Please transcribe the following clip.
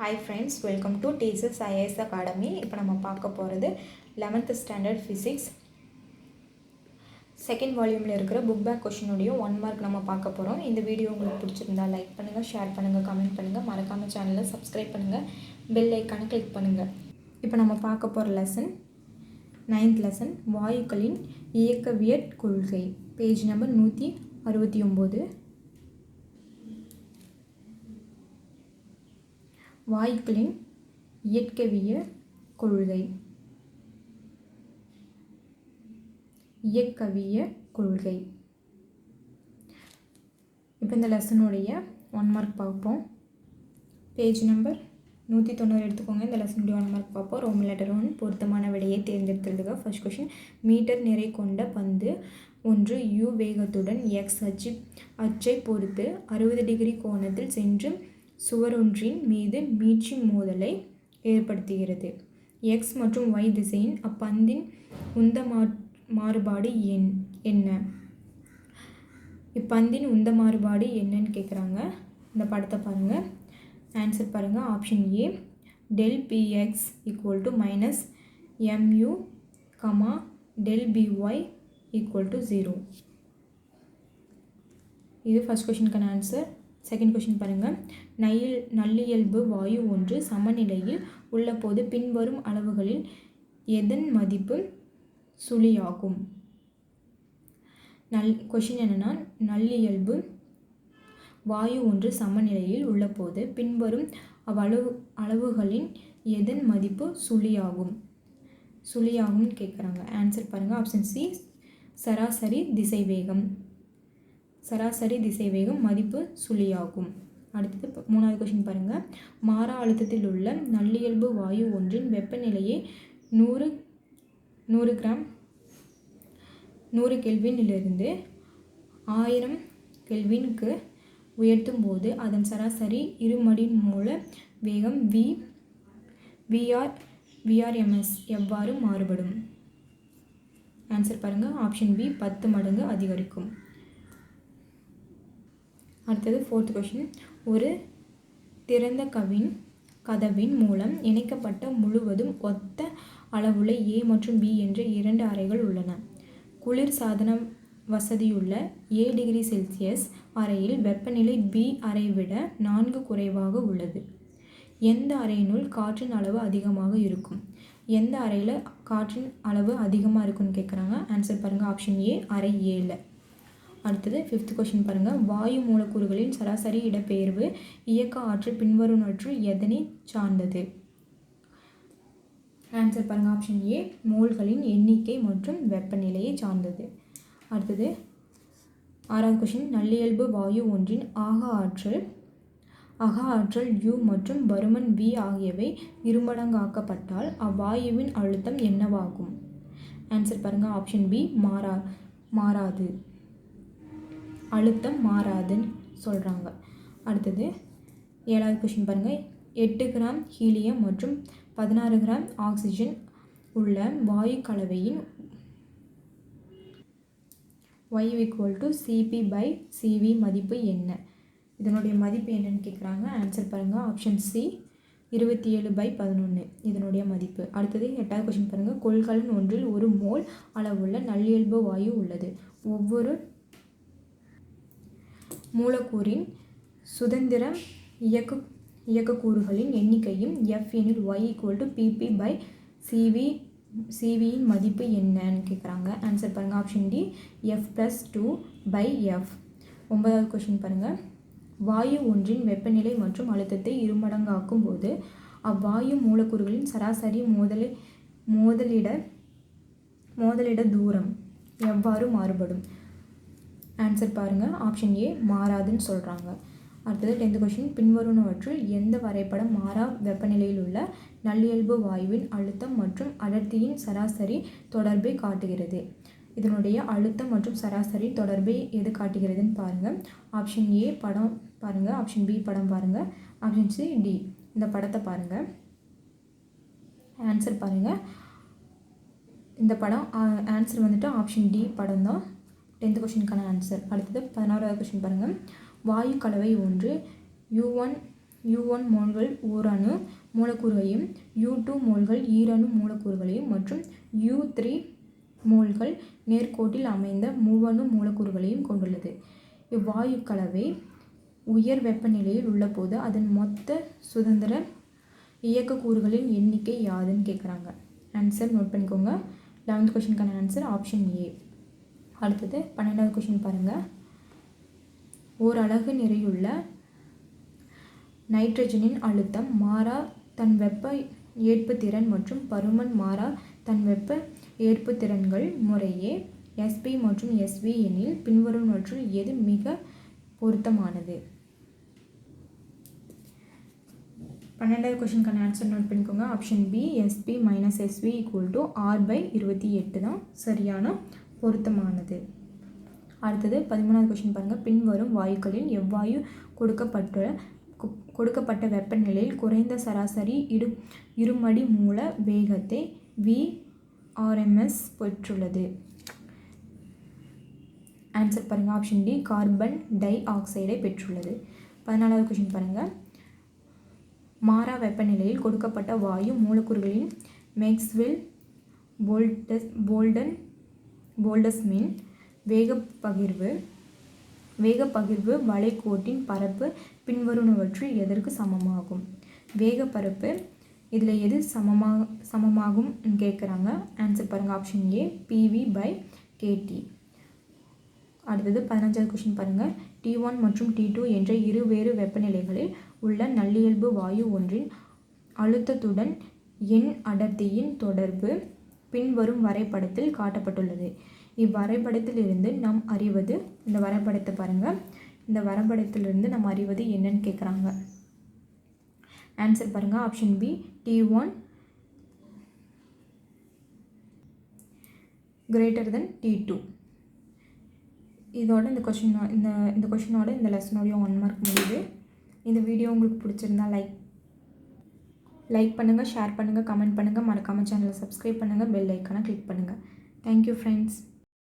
Hi friends welcome to teachers IAS academy இப்போ நம்ம பார்க்க போகிறது லெவன்த்து ஸ்டாண்டர்ட் ஃபிசிக்ஸ் செகண்ட் வால்யூமில் இருக்கிற புக் பேக் கொஷினுடைய ஒன் மார்க் நம்ம பார்க்க போகிறோம் இந்த வீடியோ உங்களுக்கு பிடிச்சிருந்தா லைக் பண்ணுங்கள் ஷேர் பண்ணுங்கள் கமெண்ட் பண்ணுங்கள் மறக்காமல் சேனலை சப்ஸ்கிரைப் பண்ணுங்கள் பெல் ஐக்கானை கிளிக் பண்ணுங்கள் இப்போ நம்ம பார்க்க போகிற லெசன் நைன்த் லெசன் வாயுக்களின் இயக்கவியற் கொள்கை. பேஜ் நம்பர் நூற்றி அறுபத்தி ஒம்பது. வாய்க்களின் இயற்கவிய கொள்கை. இயக்கவிய கொள்கை. இப்போ இந்த லெசனுடைய ஒன் மார்க் பார்ப்போம். பேஜ் நம்பர் நூற்றி தொண்ணூறு எடுத்துக்கோங்க. இந்த லெசனுடைய ஒன் மார்க் பார்ப்போம். ரோம் லெட்டர் ஒன் பொருத்தமான விடையை தேர்ந்தெடுத்துள்ளதுக. ஃபர்ஸ்ட் கொஷின் மீட்டர் நிறை கொண்ட பந்து ஒன்று யூ வேகத்துடன் எக்ஸ் அச்சு அச்சை பொறுத்து அறுபது டிகிரி கோணத்தில் சென்று சுவரொன்றின் மீது மீட்சி மோதலை ஏற்படுத்துகிறது. எக்ஸ் மற்றும் ஒய் திசையின் அப்பந்தின் உந்த மா மாறுபாடு என் என்ன? இப்பந்தின் உந்த மாறுபாடு என்னன்னு கேட்குறாங்க இந்த படத்தை பாருங்கள் ஆன்சர் பாருங்கள் option A del P X equal to minus mu comma del P Y equal to zero இது ஃபஸ்ட் கொஷினுக்கான ஆன்சர் செகண்ட் கொஷின் பாருங்கள். நயில் நல்லியல்பு வாயு ஒன்று சமநிலையில் உள்ளபோது பின்வரும் அளவுகளில் எதன் மதிப்பு சுழியாகும்? நல் கொஷின் என்னென்னா நல்லியல்பு வாயு ஒன்று சமநிலையில் உள்ளபோது பின்வரும் அவ்வளவு அளவுகளின் எதன் மதிப்பு சுழியாகும்? சுழியாகும்னு கேட்குறாங்க. ஆன்சர் பாருங்கள். ஆப்ஷன் சி சராசரி திசைவேகம். சராசரி திசைவேகம் மதிப்பு சுழியாகும். அடுத்தது மூணாவது கொஷின் பாருங்கள் மாறா அழுத்தத்தில் உள்ள நல்லியல்பு வாயு ஒன்றின் வெப்பநிலையை நூறு நூறு கிராம் நூறு கெல்வினிலிருந்து ஆயிரம் கெல்வினுக்கு உயர்த்தும் போது அதன் சராசரி இருமடி மூல வேகம் வி விஆர் விஆர்எம்எஸ் எவ்வாறு மாறுபடும்? ஆன்சர் பாருங்கள் ஆப்ஷன் பி பத்து மடங்கு அதிகரிக்கும். அடுத்தது ஃபோர்த் கொஷின் ஒரு திறந்த கவின் கதவின் மூலம் இணைக்கப்பட்ட முழுவதும் ஒத்த அளவுள்ள ஏ மற்றும் பி என்ற இரண்டு அறைகள் உள்ளன. குளிர் சாதன வசதியுள்ள ஏ டிகிரி செல்சியஸ் அறையில் வெப்பநிலை பி அறை விட நான்கு குறைவாக உள்ளது. எந்த அறையினுள் காற்றின் அளவு அதிகமாக இருக்கும்? எந்த அறையில் காற்றின் அளவு அதிகமாக இருக்குன்னு கேட்குறாங்க ஆன்சர் பாருங்கள் ஆப்ஷன் ஏ அறை ஏழு. அடுத்தது ஃபிஃப்த் கொஷின் பாருங்கள் வாயு மூலக்கூறுகளின் சராசரி இடப்பெயர்வு இயக்க ஆற்றல் பின்வருவனற்றுள் எதனை சார்ந்தது? ஆன்சர் பாருங்கள் ஆப்ஷன் ஏ மோல்களின் எண்ணிக்கை மற்றும் வெப்பநிலையை சார்ந்தது. அடுத்தது ஆறாவது கொஷின் நல்லியல்பு வாயு ஒன்றின் ஆக ஆற்றல் அக ஆற்றல் யூ மற்றும் பருமன் வி ஆகியவை இருமடங்காக்கப்பட்டால் அவ்வாயுவின் அழுத்தம் என்னவாகும்? ஆன்சர் பாருங்கள் ஆப்ஷன் பி மாறா மாறாது. அழுத்தம் மாறாதுன்னு சொல்கிறாங்க அடுத்தது ஏழாவது கொஷின் பாருங்கள் எட்டு கிராம் ஹீலியம் மற்றும் பதினாறு கிராம் ஆக்சிஜன் உள்ள வாயு கலவையின் y equal to CP by CV மதிப்பு என்ன? இதனுடைய மதிப்பு என்னன்னு கேட்குறாங்க ஆன்சர் பாருங்கள் ஆப்ஷன் சி இருபத்தி ஏழு பை பதினொன்று இதனுடைய மதிப்பு. அடுத்தது எட்டாவது கொஷின் பாருங்கள் கொள்கலன் ஒன்றில் ஒரு மோல் அளவுள்ள நல்லியல்பு வாயு உள்ளது. ஒவ்வொரு மூலக்கூறின் சுதந்திர இயக்க இயக்கக்கூறுகளின் எண்ணிக்கையும் எஃப் எனில் y equal to CP by CV சிவியின் மதிப்பு என்னன்னு கேட்குறாங்க ஆன்சர் பாருங்கள் option D F plus two by F ஒன்பதாவது கொஷின் பாருங்கள் வாயு ஒன்றின் வெப்பநிலை மற்றும் அழுத்தத்தை இருமடங்காக்கும் போது அவ்வாயு மூலக்கூறுகளின் சராசரி மோதலை மோதலிட மோதலிட தூரம் எவ்வாறு மாறுபடும்? ஆன்சர் பாருங்கள் ஆப்ஷன் ஏ மாறாதுன்னு சொல்கிறாங்க அடுத்தது டென்த் கொஷின் பின்வருவனவற்றில் எந்த வரைபடம் மாறா வெப்பநிலையில் உள்ள நல்லியல்பு வாயுவின் அழுத்தம் மற்றும் அடர்த்தியின் சராசரி தொடர்பை காட்டுகிறது? இதனுடைய அழுத்தம் மற்றும் சராசரி தொடர்பை எது காட்டுகிறதுன்னு பாருங்கள் ஆப்ஷன் ஏ படம் பாருங்கள் ஆப்ஷன் பி படம் பாருங்கள் ஆப்ஷன் சி டி இந்த படத்தை பாருங்கள் ஆன்சர் பாருங்கள் இந்த படம் ஆன்சர் வந்துட்டு ஆப்ஷன் டி படம் தான் டென்த் கொஷினுக்கான ஆன்சர் அடுத்தது பதினாறாவது கொஷின் பாருங்கள் வாயு கலவை ஒன்று யூ ஒன் யூ ஒன் மோல்கள் ஓரணு மூலக்கூறுகளையும் யூ டூ மோல்கள் ஈரணு மூலக்கூறுகளையும் மற்றும் யூ த்ரீ மோல்கள் நேர்கோட்டில் அமைந்த மூவணு மூலக்கூறுகளையும் கொண்டுள்ளது. இவ்வாயு கலவை உயர் வெப்பநிலையில் உள்ளபோது அதன் மொத்த சுதந்திர இயக்கக்கூறுகளின் எண்ணிக்கை யாதுன்னு கேட்குறாங்க ஆன்சர் நோட் பண்ணிக்கோங்க. லெவன்த் கொஷினுக்கான ஆன்சர் ஆப்ஷன் ஏ அடுத்தது பன்னெண்டாவது கொஷின் பாருங்கள் ஓர் அலகு நிறையுள்ள நைட்ரஜனின் அழுத்தம் மாறா தன் வெப்ப ஏற்பு திறன் மற்றும் பருமன் மாறா தன் வெப்ப ஏற்பு திறன்கள் முறையே எஸ்பி மற்றும் எஸ்வி எனில் பின்வருவனற்றுள் எது மிக பொருத்தமானது? பன்னெண்டாவது கொஷினுக்கான ஆன்சர் நோட் பண்ணிக்கோங்க. Option B CP minus CV equal to R by இருபத்தி எட்டு தான் சரியான பொருத்தமானது. அடுத்தது பதிமூணாவது கொஷின் பாருங்கள் பின்வரும் வாயுக்களில் எவ்வாயு கொடுக்கப்பட்ட கொடுக்கப்பட்ட வெப்பநிலையில் குறைந்த சராசரி இரு இருமடி மூல வேகத்தை வி ஆர்எம்எஸ் பெற்றுள்ளது? ஆன்சர் பாருங்கள் ஆப்ஷன் டி கார்பன் டை ஆக்சைடை பெற்றுள்ளது. பதினாலாவது கொஷின் பாருங்கள் மாறா வெப்பநிலையில் கொடுக்கப்பட்ட வாயு மூலக்கூறுகளின் மேக்ஸ்வெல் போல்டஸ் போல்டன் போல்டஸ்மின் வேகப்பகிர்வு வேகப்பகிர்வு வேகப் வளைகோட்டின் பரப்பு பின்வருவனவற்றில் எதற்கு சமமாகும்? வேகப்பரப்பு இதில் எது சமமாக சமமாகும் கேட்குறாங்க. ஆன்சர் பாருங்கள் option A PV by KT அடுத்தது பதினஞ்சாவது கொஷின் பாருங்கள் டி ஒன் மற்றும் டி டூ என்ற இரு வேறு வெப்பநிலைகளில் உள்ள நல்லியல்பு வாயு ஒன்றின் அழுத்தத்துடன் எண் அடர்த்தியின் தொடர்பு பின்வரும் வரைபடத்தில் காட்டப்பட்டுள்ளது. இவ்வரைபடத்திலிருந்து நாம் அறிவது இந்த வரைபடத்தை பாருங்கள் இந்த வரைபடத்திலிருந்து நாம் அறிவது என்னன்னு கேட்குறாங்க ஆன்சர் பாருங்கள் option B T one greater than T two இதோட இந்த கொஷின் இந்த இந்த கொஷினோட இந்த லெசனோடைய ஒன் மார்க் முடியுது. இந்த வீடியோ உங்களுக்கு பிடிச்சிருந்தா லைக் லைக் பண்ணுங்கள் ஷேர் பண்ணுங்கள் கமெண்ட் பண்ணுங்கள் மறக்காமல் சேனலை சப்ஸ்கிரைப் பண்ணுங்கள் பெல் ஐக்கானை கிளிக் பண்ணுங்கள் தேங்க்யூ ஃப்ரெண்ட்ஸ்